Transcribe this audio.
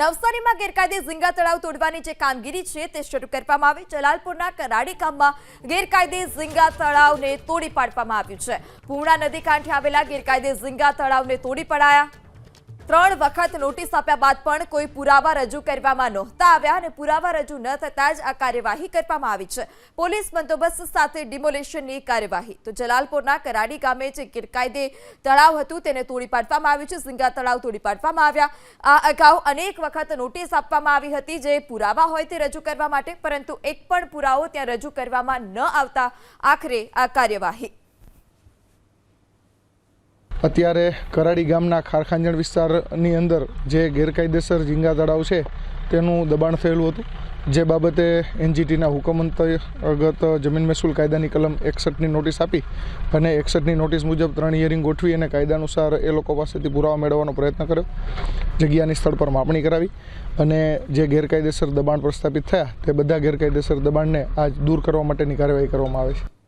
નવસારીમાં ગેરકાયદે ઝીંગા તળાવ તોડવાની જે કામગીરી છે તે શરૂ કરવામાં આવી. જલાલપુરના કરાડી ગામમાં ગેરકાયદે ઝીંગા તળાવને તોડી પાડવામાં આવ્યું છે. પૂર્ણા નદી કાંઠે આવેલા ગેરકાયદે ઝીંગા તળાવને તોડી પડાયા. ત્રણ વખત નોટિસ આપ્યા બાદ પણ કોઈ પુરાવા રજૂ કરવામાં નહોતા આવ્યા અને પુરાવા રજૂ ન થતાં જ આ કાર્યવાહી કરવામાં આવી છે. પોલીસ બંદોબસ્ત સાથે ડિમોલેશનની કાર્યવાહી. તો જલાલપુરના કરાડી ગામે જે ગેરકાયદે તળાવ હતું તેને તોડી પાડવામાં આવ્યું છે. ઝીંગા તળાવ તોડી પાડવામાં આવ્યા. આ અગાઉ અનેક વખત નોટિસ આપવામાં આવી હતી જે પુરાવા હોય તે રજૂ કરવા માટે, પરંતુ એક પણ પુરાવો ત્યાં રજૂ કરવામાં ન આવતા આખરે આ કાર્યવાહી. અત્યારે કરાડી ગામના ખારખાંજણ વિસ્તારની અંદર જે ગેરકાયદેસર ઝીંગા તળાવ છે, તેનું દબાણ થયેલું હતું. જે બાબતે એનજીટીના હુકમ અંતર્ગત જમીન મહેસૂલ કાયદાની કલમ એકસઠની નોટિસ આપી અને એકસઠની નોટિસ મુજબ ત્રણ હિયરિંગ ગોઠવી અને કાયદા અનુસાર એ લોકો પાસેથી પુરાવા મેળવવાનો પ્રયત્ન કર્યો. જગ્યાની સ્થળ પર માપણી કરાવી અને જે ગેરકાયદેસર દબાણ પ્રસ્થાપિત થયા, તે બધા ગેરકાયદેસર દબાણને આજ દૂર કરવા માટેની કાર્યવાહી કરવામાં આવે છે.